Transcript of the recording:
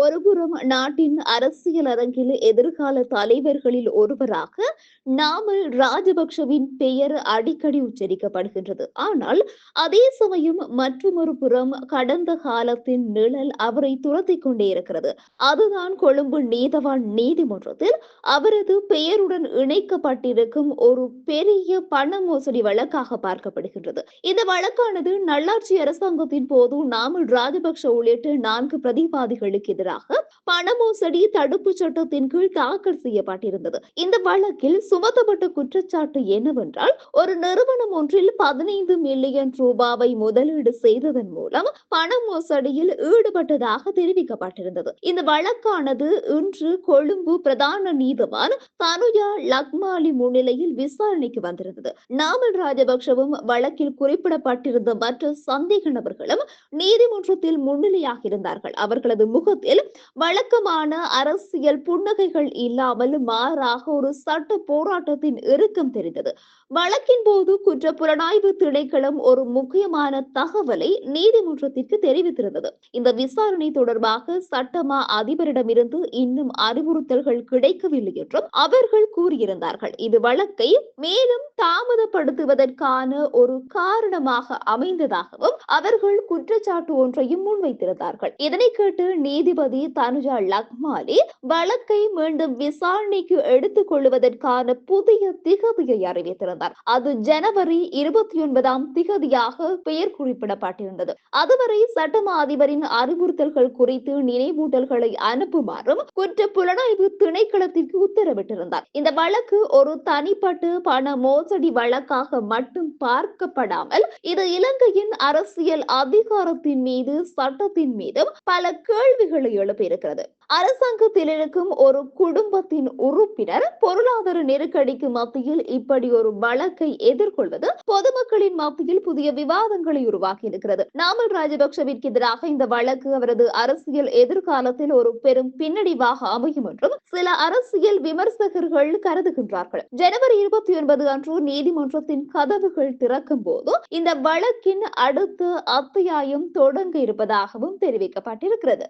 ஒருபுறம் நாட்டின் அரசியல் அரங்கில் எதிர்கால தலைவர்களில் ஒருவராக நாமல் ராஜபக்ஷவின் பெயர் அடிக்கடி உச்சரிக்கப்படுகின்றது. ஆனால் அதே சமயம் மற்றொரு புறம் கடந்த காலத்தின் நிழல் அவரை துரத்தி கொண்டே இருக்கிறது. அதுதான் கொழும்பு நீதவான் நீதிமன்றத்தில் அவரது பெயருடன் இணைக்கப்பட்டிருக்கும் ஒரு பெரிய பண மோசடி வழக்காக பார்க்கப்படுகின்றது. இந்த வழக்கானது நல்லாட்சி அரசாங்கத்தின் போது நாமல் ராஜபக்ஷ உள்ளிட்ட நான்கு பிரதிவாதிகளுக்கு எதிராக பண மோசடி தடுப்பு சட்டத்தின் கீழ் தாக்கல் செய்யப்பட்டிருந்தது. இந்த வழக்கில் சுமத்தப்பட்ட குற்றச்சாட்டு என்னவென்றால் ஒரு நிறுவனம் ஒன்றில் பதினைந்து மில்லியன் ரூபாவை முதலீடு செய்ததன் மூலம் பண மோசடியில் ஈடுபட்டதாக தெரிவிக்கப்பட்டிருந்தது. இந்த வழக்கானது இன்று கொழும்பு பிரதான நீதிவான் தனுயா லக்மாலி முன்னிலையில் விசாரணைக்கு வந்திருந்தது. நாமல் ராஜபக்சவும் வழக்கில் குறிப்பிடப்பட்டிருந்த மற்ற சந்தேக நபர்களும் நீதிமன்றத்தில் முன்னிலையாக இருந்தார்கள். அவர்களது முகத்தில் வழக்கமான அரசியல் புன்னகைகள் இல்லாமல் மாறாக ஒரு சட்ட போராட்டத்தின் இறுக்கம் தெரிந்தது. வழக்கின் போது குற்ற புலனாய்வு திணைக்களம் ஒரு முக்கியமான தகவலை நீதிமன்றத்திற்கு தெரிவித்திருந்தது. இந்த விசாரணை தொடர்பாக சட்டமா அதிபரிடமிருந்து இன்னும் அறிவுறுத்தல்கள் கிடைக்கவில்லை என்றும் அவர்கள் கூறியிருந்தார்கள். இது வழக்கை மேலும் தாமதப்படுத்துவதற்கான ஒரு காரணமாக அமைந்ததாகவும் அவர்கள் குற்றச்சாட்டு ஒன்றையும் முன்வைத்திருந்தார்கள். இதனை கேட்டு நீதிபதி நீதிபதி தனுஜா லக்மாலி வழக்கை மீண்டும் விசாரணைக்கு எடுத்துக் கொள்வதற்கான புதிய திகதியை அறிவித்திருந்தார். அது ஜனவரி இருபத்தி ஒன்பதாம் திகதியாக பெயர் குறிப்பிடப்பட்டிருந்தது. அதுவரை சட்டமா அதிபரின் அறிவுறுத்தல்கள் குறித்து நினைவூட்டல்களை அனுப்புமாறும் குற்ற புலனாய்வு திணைக்களத்திற்கு உத்தரவிட்டிருந்தார். இந்த வழக்கு ஒரு தனிப்பட்ட பண மோசடி வழக்காக மட்டும் பார்க்கப்படாமல் இது இலங்கையின் அரசியல் அதிகாரத்தின் மீது சட்டத்தின் மீதும் பல கேள்விகளை எழுப்பியிருக்கிறது அரசாங்கத்தில் இருக்கும் ஒரு குடும்பத்தின் உறுப்பினர் பொருளாதார நெருக்கடிக்கு மத்தியில் இப்படி ஒரு வழக்கை எதிர்கொள்வது பொதுமக்களின் மத்தியில் புதிய விவாதங்களை உருவாக்கி இருக்கிறது. நாமல் ராஜபக்சவிற்கு எதிராக இந்த வழக்கு அவரது அரசியல் எதிர்காலத்தில் ஒரு பெரும் பின்னடைவாக அமையும் என்றும் சில அரசியல் விமர்சகர்கள் கருதுகின்றார்கள். ஜனவரி இருபத்தி ஒன்பது அன்று நீதிமன்றத்தின் கதவுகள் திறக்கும் போது இந்த வழக்கின் அடுத்த அத்தியாயம் தொடங்க இருப்பதாகவும் தெரிவிக்கப்பட்டிருக்கிறது.